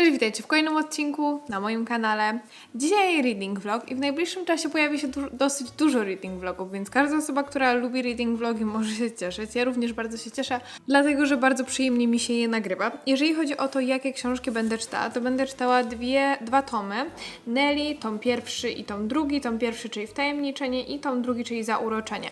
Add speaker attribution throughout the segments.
Speaker 1: Cześć, witajcie w kolejnym odcinku na moim kanale. Dzisiaj reading vlog i w najbliższym czasie pojawi się du- dosyć dużo reading vlogów, więc każda osoba, która lubi reading vlogi może się cieszyć. Ja również bardzo się cieszę, dlatego że bardzo przyjemnie mi się je nagrywa. Jeżeli chodzi o to, jakie książki będę czytała, to będę czytała dwie, dwa tomy. Nelly, tom pierwszy i tom drugi. Tom pierwszy, czyli Wtajemniczenie i tom drugi, czyli Zauroczenie.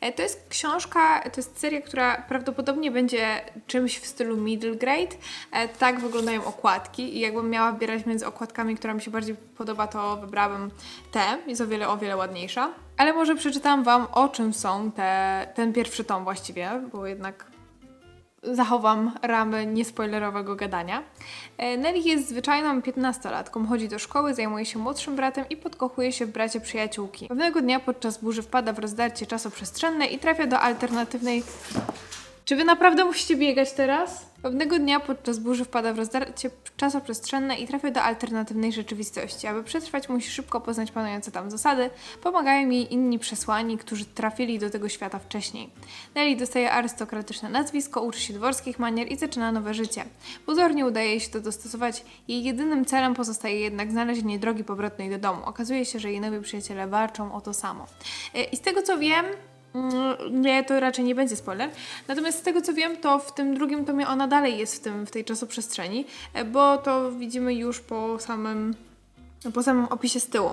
Speaker 1: E, To jest książka, to jest seria, która prawdopodobnie będzie czymś w stylu middle grade. E, Tak wyglądają okładki i jakbym miała wybierać między okładkami, która mi się bardziej podoba, to wybrałabym tę. Jest o wiele, o wiele ładniejsza. Ale może przeczytam Wam o czym są te, ten pierwszy tom właściwie, bo jednak zachowam ramy niespoilerowego gadania. E, Nelly jest zwyczajną 15-latką, chodzi do szkoły, zajmuje się młodszym bratem i podkochuje się w bracie przyjaciółki. Pewnego dnia podczas burzy wpada w rozdarcie czasoprzestrzenne i trafia do alternatywnej czy wy naprawdę musicie biegać teraz? Pewnego dnia podczas burzy wpada w rozdarcie czasoprzestrzenne i trafia do alternatywnej rzeczywistości. Aby przetrwać, musi szybko poznać panujące tam zasady. Pomagają jej inni przesłani, którzy trafili do tego świata wcześniej. Nelly dostaje arystokratyczne nazwisko, uczy się dworskich manier i zaczyna nowe życie. Pozornie udaje jej się to dostosować. Jej jedynym celem pozostaje jednak znalezienie drogi powrotnej do domu. Okazuje się, że jej nowi przyjaciele walczą o to samo. E, I z tego co wiem, Nie, to raczej nie będzie spoiler. Natomiast z tego co wiem, to w tym drugim tomie ona dalej jest w, tym, w tej czasoprzestrzeni, e, bo to widzimy już po samym, po samym opisie z tyłu.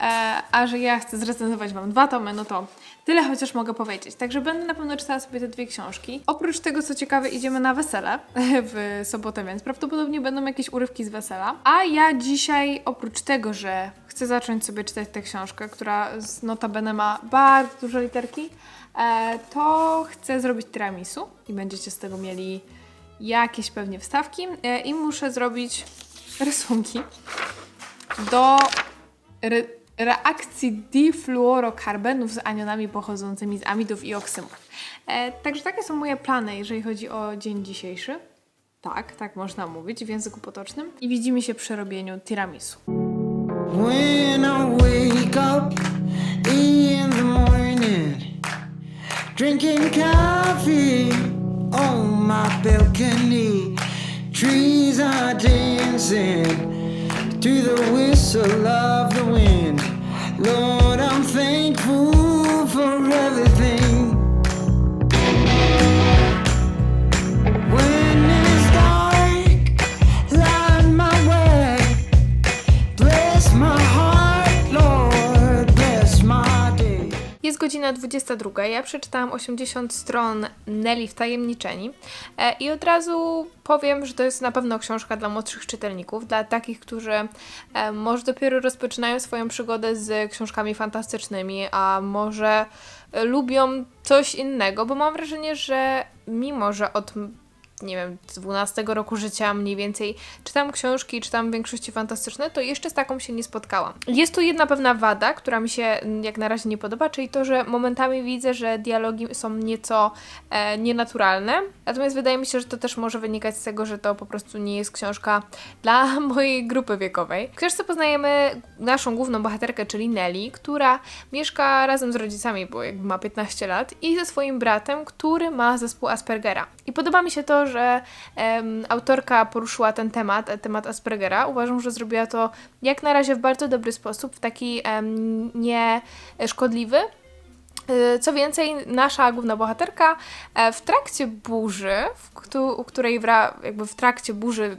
Speaker 1: E, a że ja chcę zrecenzować Wam dwa tomy, no to tyle chociaż mogę powiedzieć. Także będę na pewno czytała sobie te dwie książki. Oprócz tego, co ciekawe, idziemy na wesele w sobotę, więc prawdopodobnie będą jakieś urywki z wesela. A ja dzisiaj, oprócz tego, że chcę zacząć sobie czytać tę książkę, która notabene ma bardzo duże literki, e, to chcę zrobić tiramisu i będziecie z tego mieli jakieś pewnie wstawki e, i muszę zrobić rysunki do re reakcji difluorokarbenów z anionami pochodzącymi z amidów i oksymów. E, także takie są moje plany, jeżeli chodzi o dzień dzisiejszy. Tak, tak można mówić w języku potocznym. I widzimy się przy robieniu tiramisu.
Speaker 2: When I wake up in the morning, drinking coffee on my balcony, trees are dancing to the whistle of the wind. Lord, I'm thankful for everything.
Speaker 1: Godzina 22. Ja przeczytałam 80 stron Nelly Wtajemniczeni e, i od razu powiem, że to jest na pewno książka dla młodszych czytelników, dla takich, którzy e, może dopiero rozpoczynają swoją przygodę z książkami fantastycznymi, a może e, lubią coś innego, bo mam wrażenie, że mimo, że od nie wiem, 12 roku życia mniej więcej czytam książki, czytam w większości fantastyczne, to jeszcze z taką się nie spotkałam. Jest tu jedna pewna wada, która mi się mm, jak na razie nie podoba, czyli to, że momentami widzę, że dialogi są nieco e, nienaturalne, natomiast wydaje mi się, że to też może wynikać z tego, że to po prostu nie jest książka dla mojej grupy wiekowej. W książce poznajemy naszą główną bohaterkę, czyli Nelly, która mieszka razem z rodzicami, bo jakby ma 15 lat, i ze swoim bratem, który ma zespół Aspergera. I podoba mi się to, że autorka poruszyła ten temat, e, temat Aspergera. Uważam, że zrobiła to jak na razie w bardzo dobry sposób, w taki em, nieszkodliwy. Y, Co więcej, nasza główna bohaterka e, w trakcie burzy, w któ- u której wra, jakby w trakcie burzy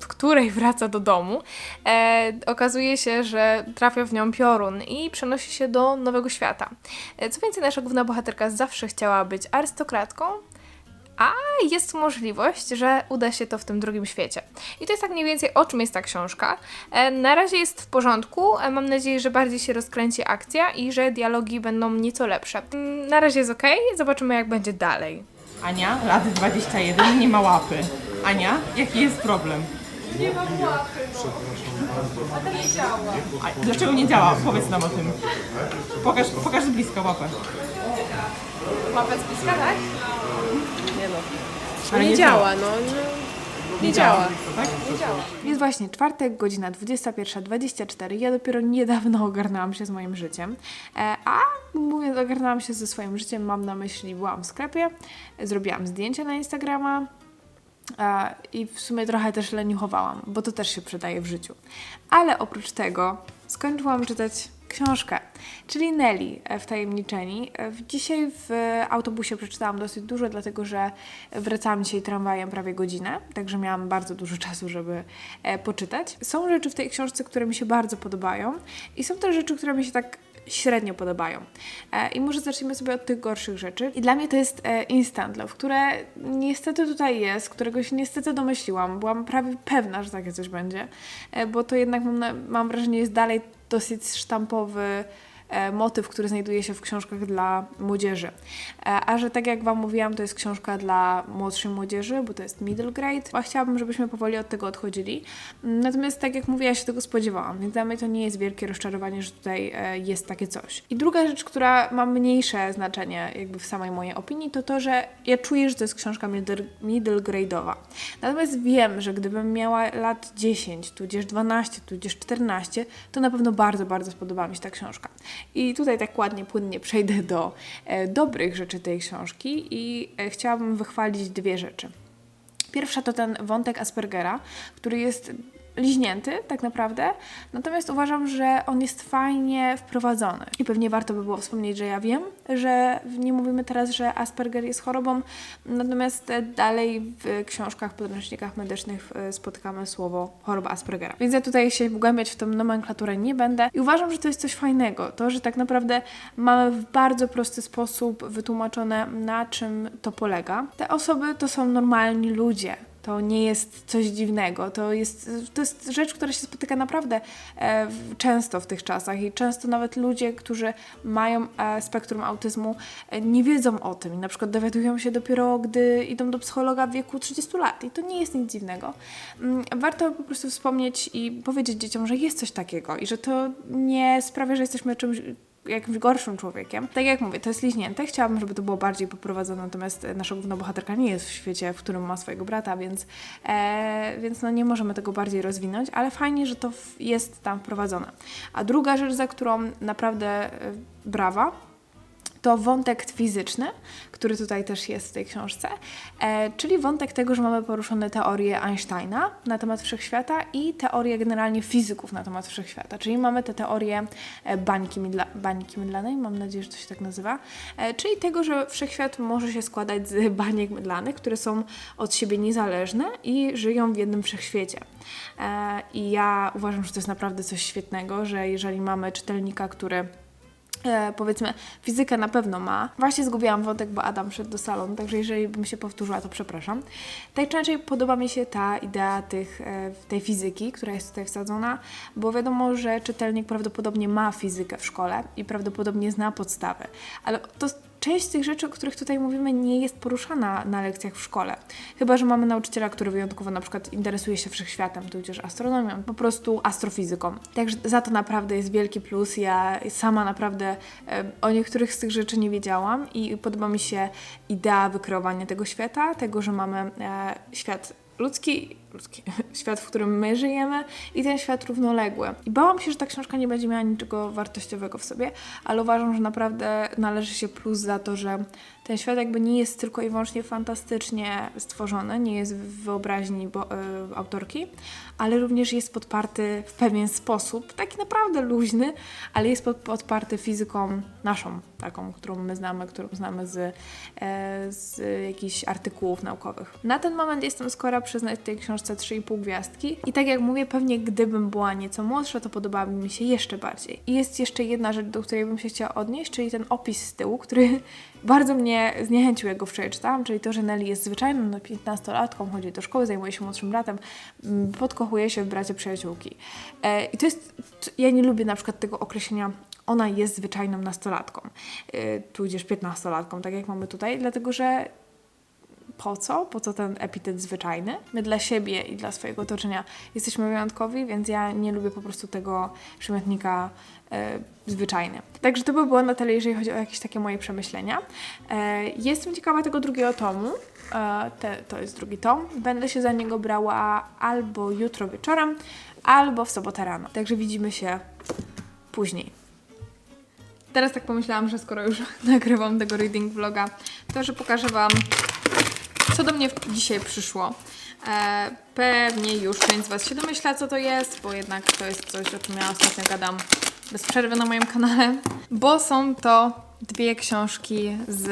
Speaker 1: w której wraca do domu, e, okazuje się, że trafia w nią piorun i przenosi się do nowego świata. E, co więcej, nasza główna bohaterka zawsze chciała być arystokratką, a jest możliwość, że uda się to w tym drugim świecie. I to jest tak mniej więcej o czym jest ta książka. E, na razie jest w porządku. E, mam nadzieję, że bardziej się rozkręci akcja i że dialogi będą nieco lepsze. Mm, Na razie jest ok, zobaczymy jak będzie dalej.
Speaker 3: Ania, lat 21, nie ma łapy. Ania, jaki jest problem?
Speaker 1: Nie mam łapy, a to nie działa.
Speaker 3: A dlaczego nie działa? Powiedz nam o tym. Pokaż, pokaż z bliska łapę.
Speaker 1: Łapę z bliska, tak?
Speaker 3: Ale
Speaker 1: nie, działa, no.
Speaker 3: Nie działa. Tak?
Speaker 1: Jest właśnie czwartek, godzina 21.24. Ja dopiero niedawno ogarnęłam się z moim życiem. E, a mówiąc ogarnęłam się ze swoim życiem, mam na myśli, byłam w sklepie, zrobiłam zdjęcia na Instagrama, E, I w sumie trochę też leniuchowałam, bo to też się przydaje w życiu. Ale oprócz tego skończyłam czytać książkę, czyli Nelly e, Wtajemniczeni. E, Dzisiaj w autobusie przeczytałam dosyć dużo, dlatego że wracałam dzisiaj tramwajem prawie godzinę, także miałam bardzo dużo czasu, żeby e, poczytać. Są rzeczy w tej książce, które mi się bardzo podobają i są też rzeczy, które mi się tak średnio podobają. I może zacznijmy sobie od tych gorszych rzeczy. I dla mnie to jest Instant Love, które niestety tutaj jest, którego się niestety domyśliłam. Byłam prawie pewna, że takie coś będzie, bo to jednak mam, mam wrażenie jest dalej dosyć sztampowy motyw, który znajduje się w książkach dla młodzieży. E, A że tak jak Wam mówiłam, to jest książka dla młodszej młodzieży, bo to jest middle grade, a chciałabym, żebyśmy powoli od tego odchodzili. Natomiast tak jak mówię, ja się tego spodziewałam, więc dla mnie to nie jest wielkie rozczarowanie, że tutaj e, jest takie coś. I druga rzecz, która ma mniejsze znaczenie jakby w samej mojej opinii, to to, że ja czuję, że to jest książka middle, grade'owa. Natomiast wiem, że gdybym miała lat 10, tudzież 12, tudzież 14, to na pewno bardzo, bardzo spodoba mi się ta książka. I tutaj tak ładnie, płynnie przejdę do e, dobrych rzeczy tej książki i e, chciałabym wychwalić dwie rzeczy. Pierwsza to ten wątek Aspergera, który jest liźnięty tak naprawdę, natomiast uważam, że on jest fajnie wprowadzony. I pewnie warto by było wspomnieć, że ja wiem, że nie mówimy teraz, że Asperger jest chorobą, natomiast dalej w książkach, podręcznikach medycznych e, spotykamy słowo choroba Aspergera. Więc ja tutaj się wgłębiać w tą nomenklaturę nie będę i uważam, że to jest coś fajnego. To, że tak naprawdę mamy w bardzo prosty sposób wytłumaczone, na czym to polega. Te osoby to są normalni ludzie. To nie jest coś dziwnego. To jest, to jest rzecz, która się spotyka naprawdę e, często w tych czasach i często nawet ludzie, którzy mają e, spektrum autyzmu, e, nie wiedzą o tym i na przykład dowiadują się dopiero, gdy idą do psychologa w wieku 30 lat i to nie jest nic dziwnego. Mm, Warto po prostu wspomnieć i powiedzieć dzieciom, że jest coś takiego i że to nie sprawia, że jesteśmy czymś jakimś gorszym człowiekiem. Tak jak mówię, to jest liźnięte. Chciałabym, żeby to było bardziej poprowadzone, natomiast nasza główna bohaterka nie jest w świecie, w którym ma swojego brata, więc, e, więc no nie możemy tego bardziej rozwinąć, ale fajnie, że to jest tam wprowadzone. A druga rzecz, za którą naprawdę e, brawa, to wątek fizyczny, który tutaj też jest w tej książce, e, czyli wątek tego, że mamy poruszone teorie Einsteina na temat wszechświata i teorie generalnie fizyków na temat wszechświata, czyli mamy te teorie e, bańki, mydla, bańki mydlanej, mam nadzieję, że to się tak nazywa, e, czyli tego, że wszechświat może się składać z baniek mydlanych, które są od siebie niezależne i żyją w jednym wszechświecie. E, I ja uważam, że to jest naprawdę coś świetnego, że jeżeli mamy czytelnika, który e, powiedzmy, fizykę na pewno ma. Właśnie zgubiłam wątek, bo Adam szedł do salonu, także jeżeli bym się powtórzyła, to przepraszam. Tak podoba mi się ta idea tych, e, tej fizyki, która jest tutaj wsadzona, bo wiadomo, że czytelnik prawdopodobnie ma fizykę w szkole i prawdopodobnie zna podstawy, ale to część z tych rzeczy, o których tutaj mówimy, nie jest poruszana na lekcjach w szkole. Chyba, że mamy nauczyciela, który wyjątkowo na przykład interesuje się wszechświatem, tudzież astronomią, po prostu astrofizyką. Także za to naprawdę jest wielki plus. Ja sama naprawdę o niektórych z tych rzeczy nie wiedziałam i podoba mi się idea wykreowania tego świata, tego, że mamy e, świat ludzki, świat, w którym my żyjemy i ten świat równoległy. I bałam się, że ta książka nie będzie miała niczego wartościowego w sobie, ale uważam, że naprawdę należy się plus za to, że ten świat jakby nie jest tylko i wyłącznie fantastycznie stworzony, nie jest w wyobraźni bo, y, autorki, ale również jest podparty w pewien sposób, taki naprawdę luźny, ale jest pod, podparty fizyką naszą, taką, którą my znamy, którą znamy z, e, z jakichś artykułów naukowych. Na ten moment jestem skora przyznać tej książce 3,5 gwiazdki i tak jak mówię, pewnie gdybym była nieco młodsza, to podobałaby mi się jeszcze bardziej. I jest jeszcze jedna rzecz, do której bym się chciała odnieść, czyli ten opis z tyłu, który bardzo mnie zniechęcił, jak go wczoraj czytałam, czyli to, że Nelly jest zwyczajną no, 15-latką, chodzi do szkoły, zajmuje się młodszym bratem, mm, podkochuje się w bracie przyjaciółki. E, I to jest, ja nie lubię na przykład tego określenia ona jest zwyczajną nastolatką, e, tudzież 15-latką, tak jak mamy tutaj, dlatego że po co? Po co ten epitet zwyczajny? My dla siebie i dla swojego otoczenia jesteśmy wyjątkowi, więc ja nie lubię po prostu tego przymiotnika e, zwyczajny. Także to by było na tyle, jeżeli chodzi o jakieś takie moje przemyślenia. E, jestem ciekawa tego drugiego tomu. E, te, to jest drugi tom. Będę się za niego brała albo jutro wieczorem, albo w sobotę rano. Także widzimy się później. Teraz tak pomyślałam, że skoro już nagrywam tego reading vloga, to że pokażę Wam co do mnie dzisiaj przyszło. E, pewnie już część z Was się domyśla, co to jest, bo jednak to jest coś, o czym ja ostatnio gadam bez przerwy na moim kanale, bo są to dwie książki z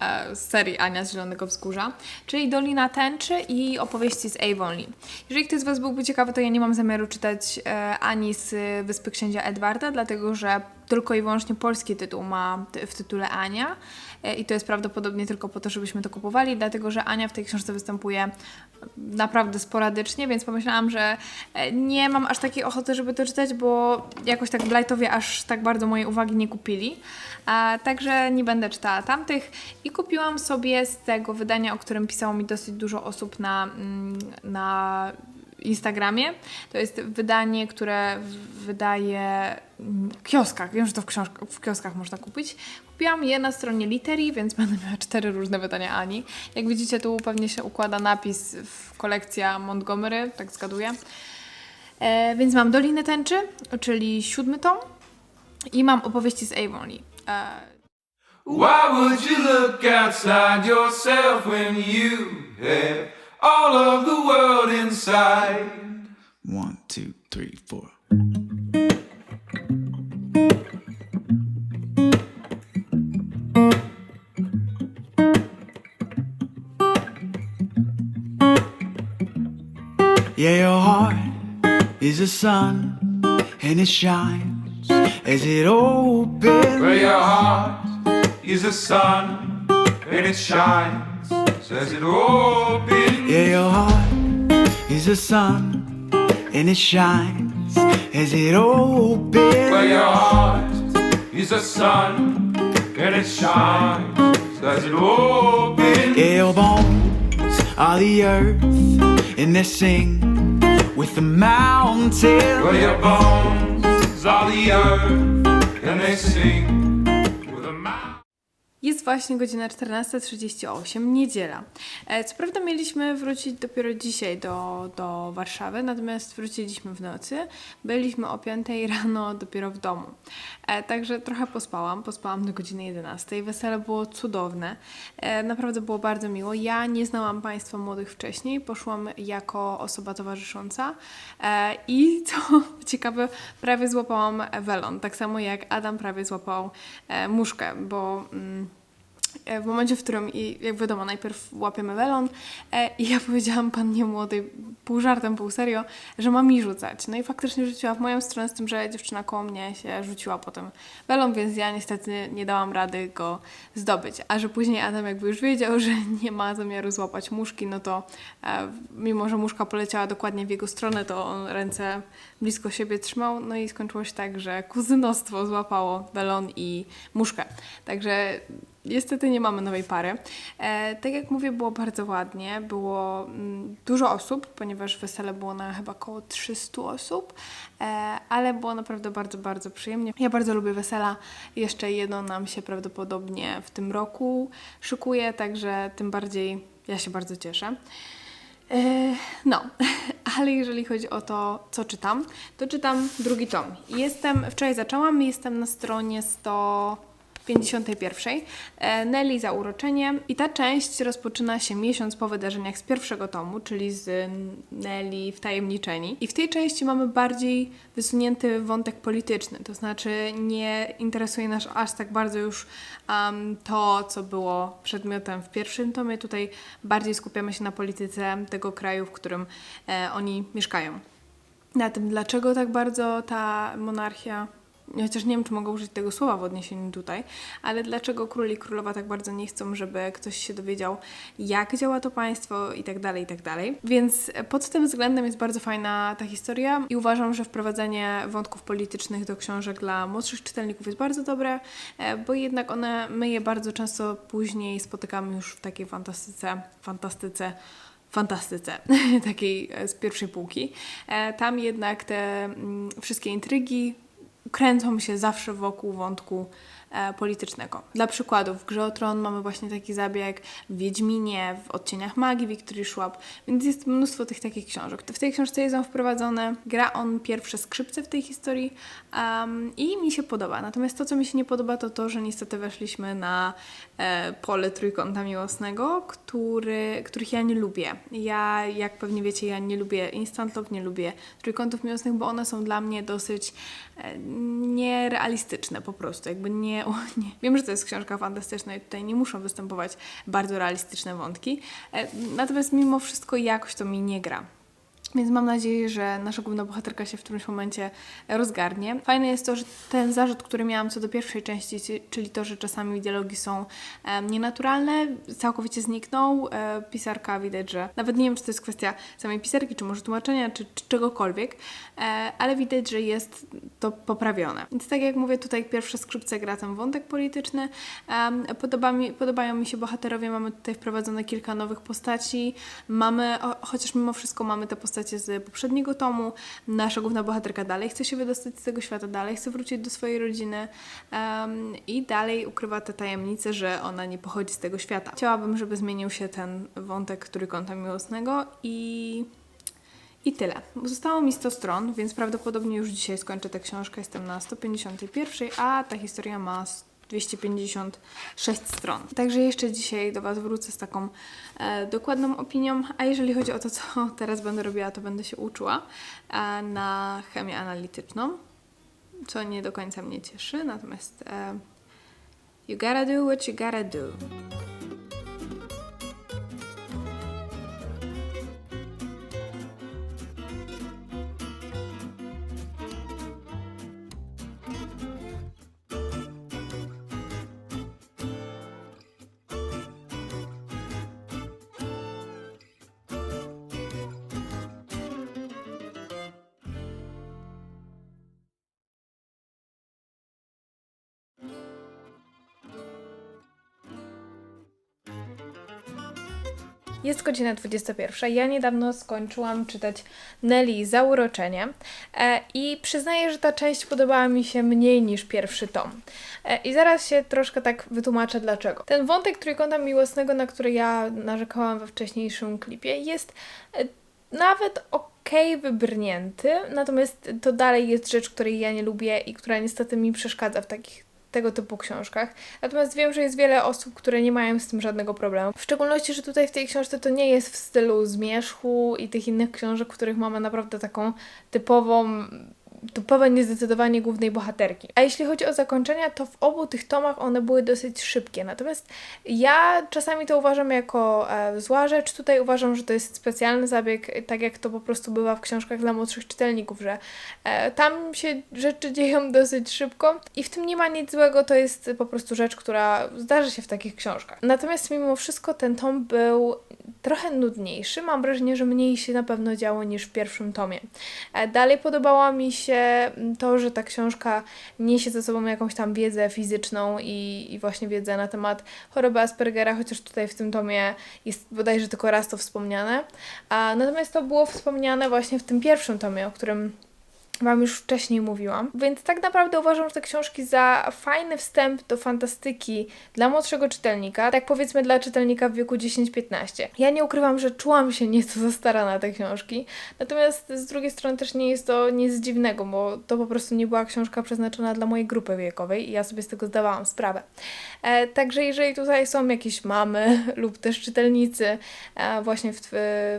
Speaker 1: e, serii Ania z Zielonego Wzgórza, czyli Dolina Tęczy i opowieści z Avonlea. Jeżeli ktoś z Was byłby ciekawy, to ja nie mam zamiaru czytać e, ani z Wyspy Księcia Edwarda, dlatego że tylko i wyłącznie polski tytuł ma w tytule Ania e, i to jest prawdopodobnie tylko po to, żebyśmy to kupowali, dlatego że Ania w tej książce występuje naprawdę sporadycznie, więc pomyślałam, że e, nie mam aż takiej ochoty, żeby to czytać, bo jakoś tak Blightowie aż tak bardzo mojej uwagi nie kupili. A, także nie będę czytała tamtych i kupiłam sobie z tego wydania, o którym pisało mi dosyć dużo osób na, mm, na Instagramie. To jest wydanie, które wydaje mm, w kioskach. Wiem, że to w, książkach, w kioskach można kupić. Kupiłam je na stronie Literii, więc będę miała cztery różne wydania Ani. Jak widzicie, tu pewnie się układa napis w kolekcja Montgomery, tak zgaduję. E, więc mam Dolinę Tęczy, czyli siódmy tom i mam opowieści z Avonlea. E,
Speaker 4: Why would you look outside yourself when you have all of the world inside?
Speaker 5: One, two, three, four. Yeah, your heart is a sun and it shines as it opens.
Speaker 4: Where your heart is a sun and it shines, says it open.
Speaker 5: Yeah, your heart is a sun and it shines as it opens.
Speaker 4: Where your heart is the sun and it shines, says it open.
Speaker 5: Yeah, your bones are the earth and they sing with the mountains.
Speaker 4: Where your bones are the earth and they sing with a mouth.
Speaker 1: Jest właśnie godzina 14.38, niedziela. E, Co prawda mieliśmy wrócić dopiero dzisiaj do, do Warszawy, natomiast wróciliśmy w nocy. Byliśmy o 5 rano dopiero w domu. E, Także trochę pospałam, pospałam do godziny 11. Wesele było cudowne. E, Naprawdę było bardzo miło. Ja nie znałam Państwa młodych wcześniej, poszłam jako osoba towarzysząca i co ciekawe, prawie złapałam welon, tak samo jak Adam prawie złapał muszkę, bo... Mm, w momencie, w którym, i jak wiadomo, najpierw łapiemy welon e, i ja powiedziałam pannie młodej, pół żartem, pół serio, że ma mi rzucać. No i faktycznie rzuciła w moją stronę z tym, że dziewczyna koło mnie się rzuciła potem welon, więc ja niestety nie dałam rady go zdobyć. A że później Adam jakby już wiedział, że nie ma zamiaru złapać muszki, no to e, mimo, że muszka poleciała dokładnie w jego stronę, to on ręce blisko siebie trzymał, no i skończyło się tak, że kuzynostwo złapało welon i muszkę. Także Niestety nie mamy nowej pary. E, tak jak mówię, było bardzo ładnie, było mm, dużo osób, ponieważ wesele było na chyba około 300 osób, e, ale było naprawdę bardzo, bardzo przyjemnie. Ja bardzo lubię wesela. Jeszcze jedno nam się prawdopodobnie w tym roku szykuje, także tym bardziej ja się bardzo cieszę. E, no, ale jeżeli chodzi o to, co czytam, to czytam drugi tom. Jestem, wczoraj zaczęłam, jestem na stronie 100. 51. E, Nelly za uroczenie. I ta część rozpoczyna się miesiąc po wydarzeniach z pierwszego tomu, czyli z Nelly wtajemniczeni. I w tej części mamy bardziej wysunięty wątek polityczny, to znaczy nie interesuje nas aż tak bardzo już um, to, co było przedmiotem w pierwszym tomie. Tutaj bardziej skupiamy się na polityce tego kraju, w którym e, oni mieszkają. Na tym, dlaczego tak bardzo ta monarchia chociaż nie wiem, czy mogę użyć tego słowa w odniesieniu tutaj, ale dlaczego król i królowa tak bardzo nie chcą, żeby ktoś się dowiedział, jak działa to państwo i tak dalej, i tak dalej. Więc pod tym względem jest bardzo fajna ta historia i uważam, że wprowadzenie wątków politycznych do książek dla młodszych czytelników jest bardzo dobre, e, bo jednak one, my je bardzo często później spotykamy już w takiej fantastyce, fantastyce fantastyce, takiej e, z pierwszej półki. E, Tam jednak te mm, wszystkie intrygi kręcą się zawsze wokół wątku politycznego. Dla przykładu, w Grze o Tron mamy właśnie taki zabieg, w Wiedźminie, w Odcieniach Magii Wiktorii Schwab, więc jest mnóstwo tych takich książek. W tej książce jest on wprowadzony, gra on pierwsze skrzypce w tej historii um, i mi się podoba. Natomiast to, co mi się nie podoba, to to, że niestety weszliśmy na e, pole trójkąta miłosnego, który, których ja nie lubię. Ja, jak pewnie wiecie, ja nie lubię instant love, nie lubię trójkątów miłosnych, bo one są dla mnie dosyć e, nierealistyczne po prostu. Jakby nie, o, nie. Wiem, że to jest książka fantastyczna i tutaj nie muszą występować bardzo realistyczne wątki. E, natomiast mimo wszystko jakoś to mi nie gra. Więc mam nadzieję, że nasza główna bohaterka się w którymś momencie rozgarnie. Fajne jest to, że ten zarzut, który miałam co do pierwszej części, czyli to, że czasami dialogi są nienaturalne, całkowicie zniknął. E, pisarka widać, że nawet nie wiem, czy to jest kwestia samej pisarki, czy może tłumaczenia, czy, czy czegokolwiek, e, ale widać, że jest to poprawione. Więc tak jak mówię, tutaj pierwsze skrzypce gra ten wątek polityczny. Podoba mi, podobają mi się bohaterowie, mamy tutaj wprowadzone kilka nowych postaci. Mamy, chociaż mimo wszystko mamy te postacie z poprzedniego tomu. Nasza główna bohaterka dalej chce się wydostać z tego świata, dalej chce wrócić do swojej rodziny em, i dalej ukrywa te tajemnice, że ona nie pochodzi z tego świata. Chciałabym, żeby zmienił się ten wątek trójkąta miłosnego i i tyle. Zostało mi 100 stron, więc prawdopodobnie już dzisiaj skończę tę książkę. Jestem na 151, a ta historia ma 256 stron. Także jeszcze dzisiaj do Was wrócę z taką e, dokładną opinią. A jeżeli chodzi o to, co teraz będę robiła, to będę się uczyła e, na chemię analityczną, co nie do końca mnie cieszy. Natomiast e, you gotta do what you gotta do. Jest godzina 21. Ja niedawno skończyłam czytać Nelly Zauroczenie e, i przyznaję, że ta część podobała mi się mniej niż pierwszy tom. E, I zaraz się troszkę tak wytłumaczę dlaczego. Ten wątek trójkąta miłosnego, na który ja narzekałam we wcześniejszym klipie, jest e, nawet okej wybrnięty, natomiast to dalej jest rzecz, której ja nie lubię i która niestety mi przeszkadza w takich tego typu książkach. Natomiast wiem, że jest wiele osób, które nie mają z tym żadnego problemu. W szczególności, że tutaj w tej książce to nie jest w stylu Zmierzchu i tych innych książek, w których mamy naprawdę taką typową typowe niezdecydowanie głównej bohaterki. A jeśli chodzi o zakończenia, to w obu tych tomach one były dosyć szybkie. Natomiast ja czasami to uważam jako e, zła rzecz. Tutaj uważam, że to jest specjalny zabieg, tak jak to po prostu bywa w książkach dla młodszych czytelników, że e, tam się rzeczy dzieją dosyć szybko i w tym nie ma nic złego, to jest po prostu rzecz, która zdarzy się w takich książkach. Natomiast mimo wszystko ten tom był trochę nudniejszy. Mam wrażenie, że mniej się na pewno działo niż w pierwszym tomie. E, Dalej podobało mi się to, że ta książka niesie ze sobą jakąś tam wiedzę fizyczną i, i właśnie wiedzę na temat choroby Aspergera, chociaż tutaj w tym tomie jest bodajże tylko raz to wspomniane. A, natomiast to było wspomniane właśnie w tym pierwszym tomie, o którym Wam już wcześniej mówiłam. Więc tak naprawdę uważam, te książki za fajny wstęp do fantastyki dla młodszego czytelnika, tak powiedzmy dla czytelnika w wieku 10-15. Ja nie ukrywam, że czułam się nieco za stara na te książki, natomiast z drugiej strony też nie jest to nic dziwnego, bo to po prostu nie była książka przeznaczona dla mojej grupy wiekowej i ja sobie z tego zdawałam sprawę. E, także jeżeli tutaj są jakieś mamy lub też czytelnicy e, właśnie w,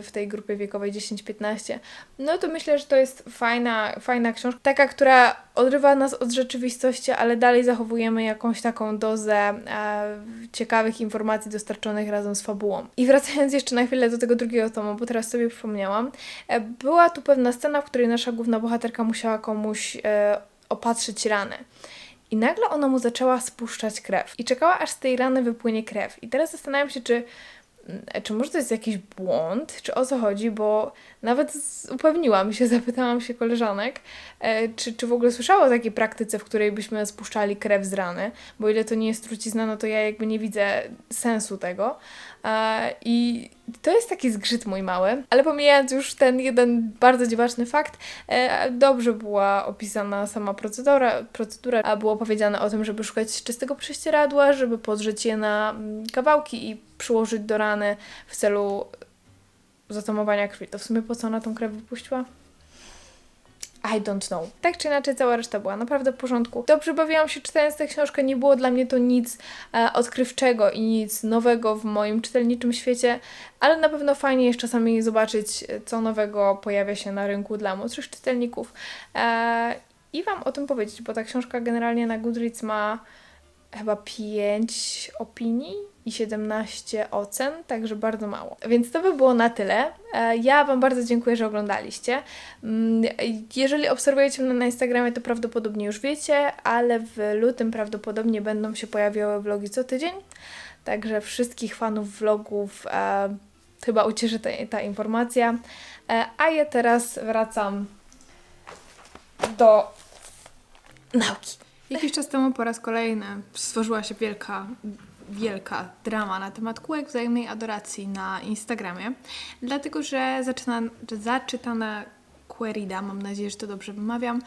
Speaker 1: w tej grupie wiekowej 10-15, no to myślę, że to jest fajna, fajna książka, taka, która odrywa nas od rzeczywistości, ale dalej zachowujemy jakąś taką dozę e, ciekawych informacji dostarczonych razem z fabułą. I wracając jeszcze na chwilę do tego drugiego tomu, bo teraz sobie przypomniałam, e, była tu pewna scena, w której nasza główna bohaterka musiała komuś e, opatrzyć ranę. I nagle ona mu zaczęła spuszczać krew. I czekała, aż z tej rany wypłynie krew. I teraz zastanawiam się, czy czy może to jest jakiś błąd, czy o co chodzi, bo nawet upewniłam się, zapytałam się koleżanek, e, czy, czy w ogóle słyszało o takiej praktyce, w której byśmy spuszczali krew z rany, bo ile to nie jest trucizna, no to ja jakby nie widzę sensu tego. E, I to jest taki zgrzyt mój mały, ale pomijając już ten jeden bardzo dziwaczny fakt, e, dobrze była opisana sama procedura, procedura, a było powiedziane o tym, żeby szukać czystego prześcieradła, żeby podrzeć je na mm, kawałki i przyłożyć do rany w celu zatamowania krwi. To w sumie po co ona tą krew wypuściła? I don't know. Tak czy inaczej, cała reszta była naprawdę w porządku. Dobrze bawiłam się czytając tę książkę, nie było dla mnie to nic e, odkrywczego i nic nowego w moim czytelniczym świecie, ale na pewno fajnie jest czasami zobaczyć, e, co nowego pojawia się na rynku dla młodszych czytelników e, i Wam o tym powiedzieć, bo ta książka generalnie na Goodreads ma chyba 5 opinii i 17 ocen, także bardzo mało. Więc to by było na tyle. E, Ja Wam bardzo dziękuję, że oglądaliście. Mm, Jeżeli obserwujecie mnie na Instagramie, to prawdopodobnie już wiecie, ale w lutym prawdopodobnie będą się pojawiały vlogi co tydzień. Także wszystkich fanów vlogów e, chyba ucieszy ta, ta informacja. E, a ja teraz wracam do nauki. Jakiś czas temu po raz kolejny stworzyła się wielka, wielka drama na temat kółek wzajemnej adoracji na Instagramie, dlatego że zaczyna, zaczytana Querida, mam nadzieję, że to dobrze wymawiam,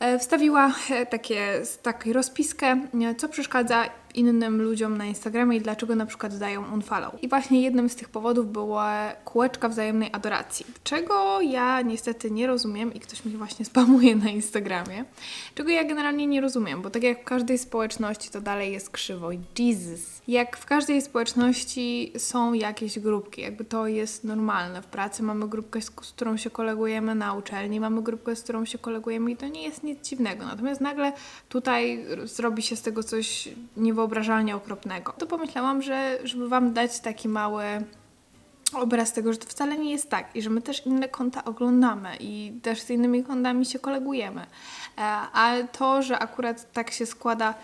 Speaker 1: e, wstawiła e, takie, takie rozpiskę, e, co przeszkadza innym ludziom na Instagramie i dlaczego na przykład dają unfollow. I właśnie jednym z tych powodów była kółeczka wzajemnej adoracji, czego ja niestety nie rozumiem i ktoś mi właśnie spamuje na Instagramie, czego ja generalnie nie rozumiem, bo tak jak w każdej społeczności to dalej jest krzywo. Jesus. Jak w każdej społeczności są jakieś grupki, jakby to jest normalne. W pracy mamy grupkę, z, którą się kolegujemy, na uczelni mamy grupkę, z którą się kolegujemy i to nie jest nic dziwnego. Natomiast nagle tutaj zrobi się z tego coś niewyobrażalnie okropnego. To pomyślałam, że żeby Wam dać taki mały obraz tego, że to wcale nie jest tak i że my też inne konta oglądamy i też z innymi kontami się kolegujemy. Ale to, że akurat tak się składa.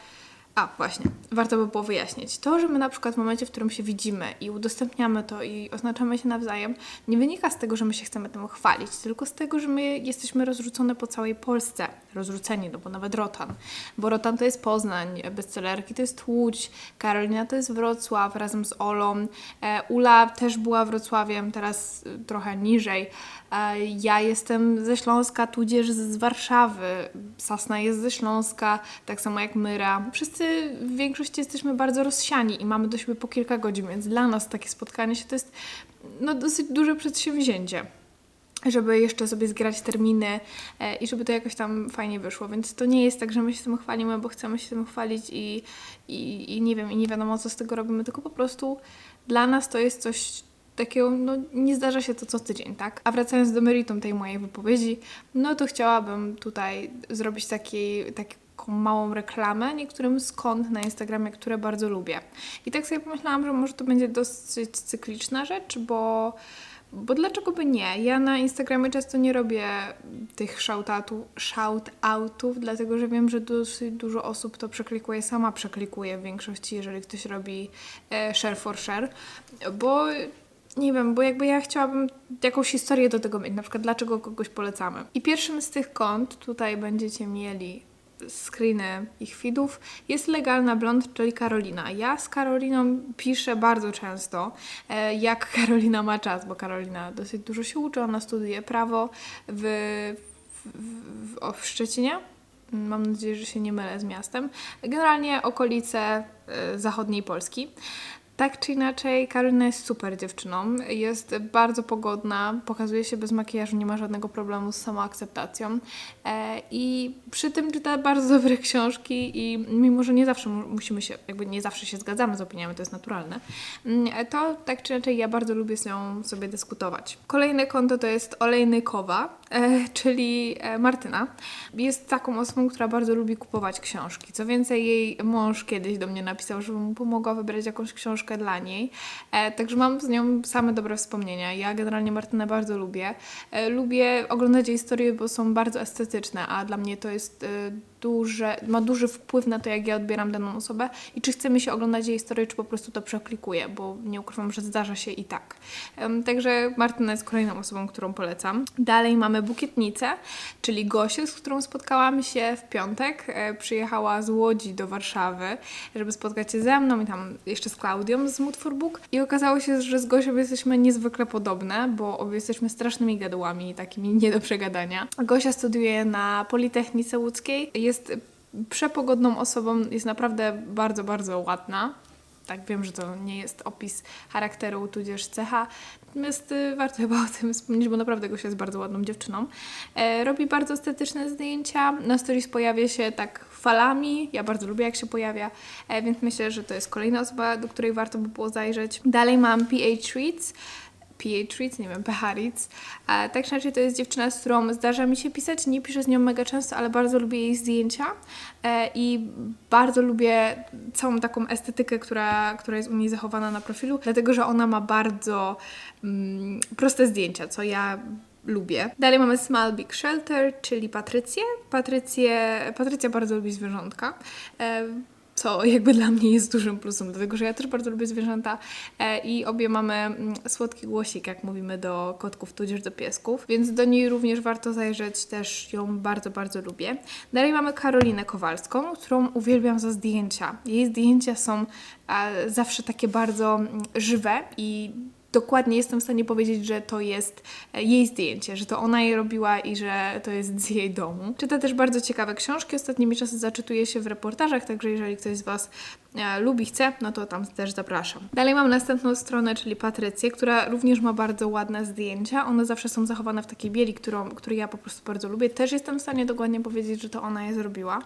Speaker 1: A, właśnie, warto by było wyjaśnić. To, że my na przykład w momencie, w którym się widzimy i udostępniamy to i oznaczamy się nawzajem, nie wynika z tego, że my się chcemy tym chwalić, tylko z tego, że my jesteśmy rozrzucone po całej Polsce. Rozrzuceni, no bo nawet Rotan. Bo Rotan to jest Poznań, bestsellerki to jest Łódź, Karolina to jest Wrocław razem z Olą, e, Ula też była Wrocławiem, teraz y, trochę niżej. E, Ja jestem ze Śląska, tudzież z Warszawy. Sasna jest ze Śląska, tak samo jak Myra. Wszyscy w większości jesteśmy bardzo rozsiani i mamy do siebie po kilka godzin, więc dla nas takie spotkanie się to jest no, dosyć duże przedsięwzięcie żeby jeszcze sobie zgrać terminy e, i żeby to jakoś tam fajnie wyszło. Więc to nie jest tak, że my się tym chwalimy, bo chcemy się tym chwalić i, i, i nie wiem, i nie wiadomo co z tego robimy, tylko po prostu dla nas to jest coś takiego, no nie zdarza się to co tydzień, tak? A wracając do meritum tej mojej wypowiedzi, no to chciałabym tutaj zrobić taki, taką małą reklamę niektórym kont na Instagramie, które bardzo lubię. I tak sobie pomyślałam, że może to będzie dosyć cykliczna rzecz, bo bo dlaczego by nie? Ja na Instagramie często nie robię tych shout-outów, shout-outów, dlatego że wiem, że dosyć dużo osób to przeklikuje, sama przeklikuje w większości, jeżeli ktoś robi e, share for share, bo nie wiem, bo jakby ja chciałabym jakąś historię do tego mieć, na przykład dlaczego kogoś polecamy. I pierwszym z tych kont, tutaj będziecie mieli screeny ich feedów, jest legalna blond, czyli Karolina. Ja z Karoliną piszę bardzo często, e, jak Karolina ma czas, bo Karolina dosyć dużo się uczy, ona studiuje prawo w, w, w, w Szczecinie. Mam nadzieję, że się nie mylę z miastem. Generalnie okolice e, zachodniej Polski. Tak czy inaczej, Karolina jest super dziewczyną, jest bardzo pogodna, pokazuje się bez makijażu, nie ma żadnego problemu z samoakceptacją e, i przy tym czyta bardzo dobre książki i mimo, że nie zawsze mu- musimy się, jakby nie zawsze się zgadzamy z opiniami, to jest naturalne, mm, to tak czy inaczej ja bardzo lubię z nią sobie dyskutować. Kolejne konto to jest Olejnykowa, e, czyli e, Martyna. Jest taką osobą, która bardzo lubi kupować książki. Co więcej, jej mąż kiedyś do mnie napisał, żebym mu pomogła wybrać jakąś książkę dla niej. E, także mam z nią same dobre wspomnienia. Ja generalnie Martynę bardzo lubię. E, lubię oglądać jej historie, bo są bardzo estetyczne, a dla mnie to jest e, duże, ma duży wpływ na to, jak ja odbieram daną osobę i czy chce mi się oglądać jej historię, czy po prostu to przeklikuję, bo nie ukrywam, że zdarza się i tak. Także Martyna jest kolejną osobą, którą polecam. Dalej mamy Bukietnicę, czyli Gosię, z którą spotkałam się w piątek. E, Przyjechała z Łodzi do Warszawy, żeby spotkać się ze mną i tam jeszcze z Klaudią z Mood for Book. I okazało się, że z Gosią jesteśmy niezwykle podobne, bo obie jesteśmy strasznymi gadułami, takimi nie do przegadania. Gosia studiuje na Politechnice Łódzkiej. Jest przepogodną osobą, jest naprawdę bardzo, bardzo ładna. Tak, wiem, że to nie jest opis charakteru, tudzież cecha, natomiast y, warto chyba o tym wspomnieć, bo naprawdę Gosia jest bardzo ładną dziewczyną. E, robi bardzo estetyczne zdjęcia, na stories pojawia się tak falami, ja bardzo lubię jak się pojawia, e, więc myślę, że to jest kolejna osoba, do której warto by było zajrzeć. Dalej mam PH Treats, Treats, nie wiem, Treats. E, tak czy inaczej to jest dziewczyna, z którą zdarza mi się pisać, nie piszę z nią mega często, ale bardzo lubię jej zdjęcia e, i bardzo lubię całą taką estetykę, która, która jest u niej zachowana na profilu, dlatego, że ona ma bardzo mm, proste zdjęcia, co ja lubię. Dalej mamy Small Big Shelter, czyli Patrycję. Patrycję Patrycja bardzo lubi zwierzątka. Co jakby dla mnie jest dużym plusem, dlatego że ja też bardzo lubię zwierzęta e, i obie mamy mm, słodki głosik, jak mówimy do kotków, tudzież do piesków, więc do niej również warto zajrzeć, też ją bardzo, bardzo lubię. Dalej mamy Karolinę Kowalską, którą uwielbiam za zdjęcia. Jej zdjęcia są e, zawsze takie bardzo mm, żywe i dokładnie jestem w stanie powiedzieć, że to jest e, jej zdjęcie, że to ona je robiła i że to jest z jej domu. Czyta też bardzo ciekawe książki, ostatnimi czasy zaczytuje się w reportażach, także jeżeli ktoś z Was lubi, chce, no to tam też zapraszam. Dalej mam następną stronę, czyli Patrycję, która również ma bardzo ładne zdjęcia. One zawsze są zachowane w takiej bieli, którą, który ja po prostu bardzo lubię. Też jestem w stanie dokładnie powiedzieć, że to ona je zrobiła.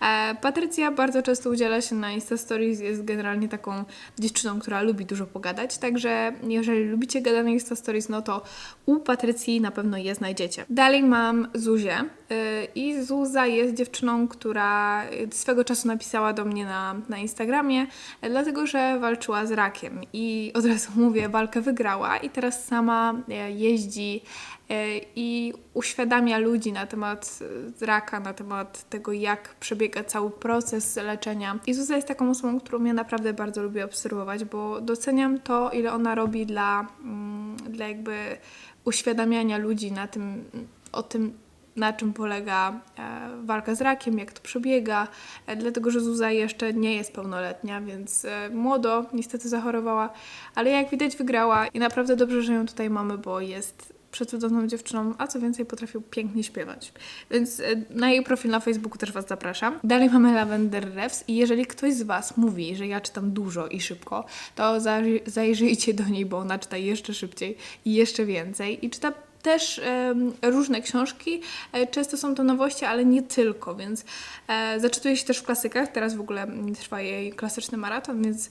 Speaker 1: E, Patrycja bardzo często udziela się na Insta Stories, jest generalnie taką dziewczyną, która lubi dużo pogadać, także jeżeli lubicie gadane Insta Stories, no to u Patrycji na pewno je znajdziecie. Dalej mam Zuzię yy, i Zuza jest dziewczyną, która swego czasu napisała do mnie na, na Instagramie, e, dlatego że walczyła z rakiem i od razu mówię, walkę wygrała i teraz sama e, jeździ e, i uświadamia ludzi na temat e, raka, na temat tego, jak przebiega cały proces leczenia. I Zuza jest taką osobą, którą ja naprawdę bardzo lubię obserwować, bo doceniam to, ile ona robi dla, mm, dla jakby uświadamiania ludzi na tym, o tym, na czym polega e, walka z rakiem, jak to przebiega, e, dlatego że Zuza jeszcze nie jest pełnoletnia, więc e, młodo niestety zachorowała, ale jak widać wygrała i naprawdę dobrze, że ją tutaj mamy, bo jest przecudowną dziewczyną, a co więcej potrafił pięknie śpiewać. Więc na jej profil na Facebooku też Was zapraszam. Dalej mamy Lavender Revs i jeżeli ktoś z Was mówi, że ja czytam dużo i szybko, to zaj- zajrzyjcie do niej, bo ona czyta jeszcze szybciej i jeszcze więcej i czyta też różne książki. E, Często są to nowości, ale nie tylko, więc e, zaczytuje się też w klasykach. Teraz w ogóle trwa jej klasyczny maraton, więc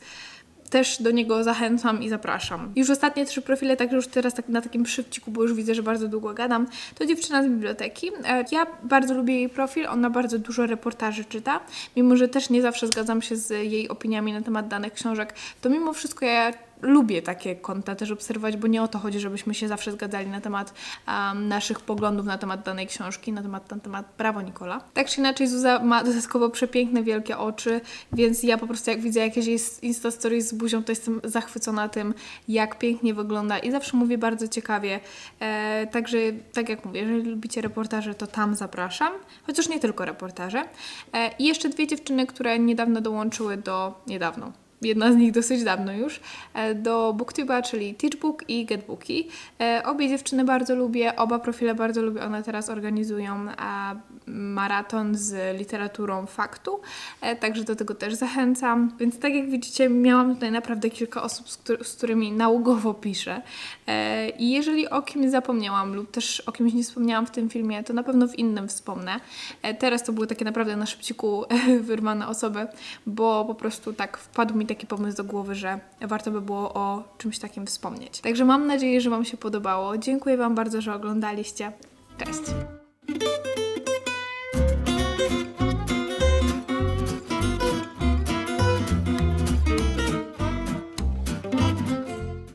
Speaker 1: też do niego zachęcam i zapraszam. Już ostatnie trzy profile, także już teraz tak na takim szybciku, bo już widzę, że bardzo długo gadam, to dziewczyna z biblioteki. E, Ja bardzo lubię jej profil, ona bardzo dużo reportaży czyta, mimo że też nie zawsze zgadzam się z jej opiniami na temat danych książek, to mimo wszystko ja lubię takie konta też obserwować, bo nie o to chodzi, żebyśmy się zawsze zgadzali na temat um, naszych poglądów na temat danej książki, na temat, na temat Brawo Nikola. Tak czy inaczej Zuza ma dodatkowo przepiękne, wielkie oczy, więc ja po prostu jak widzę jakieś jej Insta Stories z buzią, to jestem zachwycona tym, jak pięknie wygląda i zawsze mówię bardzo ciekawie. E, także tak jak mówię, jeżeli lubicie reportaże, to tam zapraszam, chociaż nie tylko reportaże. E, I jeszcze dwie dziewczyny, które niedawno dołączyły do... niedawno jedna z nich dosyć dawno już, e, do Booktube'a, czyli Teachbook i Getbooki. E, Obie dziewczyny bardzo lubię, oba profile bardzo lubię. One teraz organizują a, maraton z literaturą faktu, e, także do tego też zachęcam. Więc tak jak widzicie, miałam tutaj naprawdę kilka osób, z, któr- z którymi nałogowo piszę. E, I jeżeli o kimś zapomniałam lub też o kimś nie wspomniałam w tym filmie, to na pewno w innym wspomnę. E, Teraz to były takie naprawdę na szybciku wyrwane osoby, bo po prostu tak wpadł mi taki pomysł do głowy, że warto by było o czymś takim wspomnieć. Także mam nadzieję, że Wam się podobało. Dziękuję Wam bardzo, że oglądaliście. Cześć!